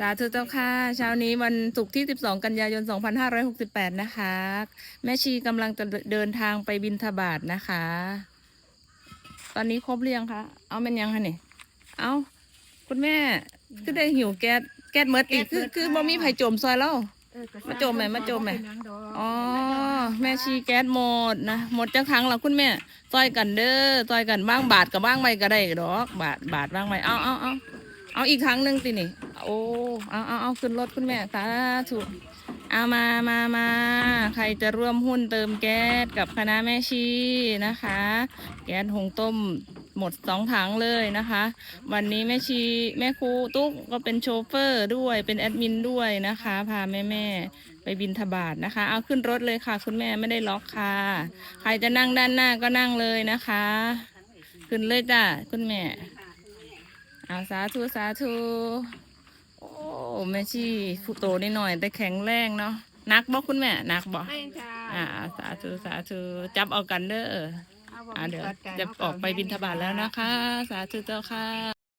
สาธุเจ้าค่ะเช้านี้วันศุกร์ที่ 12 กันยายน 2568 นะคะ แม่ชีกำลังจะเดินทางไปบินทบาทนะคะ ตอนนี้ครบเรียงคะเอาเป็นยังคะนี่เอาคุณแม่คือได้หิวแก๊สแก๊สเมิดติคือคือบ่มีไผ่จมซอยแล้ว มาจมไหมมาจมไหม อ๋อ แม่ชีแก๊สหมดนะ หมดจักครั้งแล้วคุณแม่ซอยกันเด้อซอยกันบ้างบาทกับบ้างใบก็ได้ดอก บาทบาทบ้างใบเอาเอาเอาเอาอีกครั้งหนึ่งตินี่ โอ้เอาเอาเอาขึ้นรถคุณแม่สาธุเอามามามาใครจะร่วมหุ้นเติมแก๊สกับคณะแม่ชีนะคะ แก๊สหุงต้มหมดสองถังเลยนะคะ วันนี้แม่ชีแม่ครูตุ๊กก็เป็นโชเฟอร์ด้วยเป็นแอดมินด้วยนะคะ พาแม่แม่ๆไปบินทบาทนะคะ เอาขึ้นรถเลยค่ะ คุณแม่ไม่ได้ล็อกค่ะ ใครจะนั่งด้านหน้าก็นั่งเลยนะคะ ขึ้นเลยจ้ะคุณแม่ เอาสาธุสาธุ โอ้แม่ชีผู้โตนิดหน่อย แต่แข็งแรงเนาะนักบอกคุณแม่นักบอกไม่ค่ะอ่าสาธุสาธุจับเอากันเด้อเอาบ่อ่าเดี๋ยวกอดกันจะออกไปบินทบาทแล้วนะคะ สาธุเจ้าค่ะ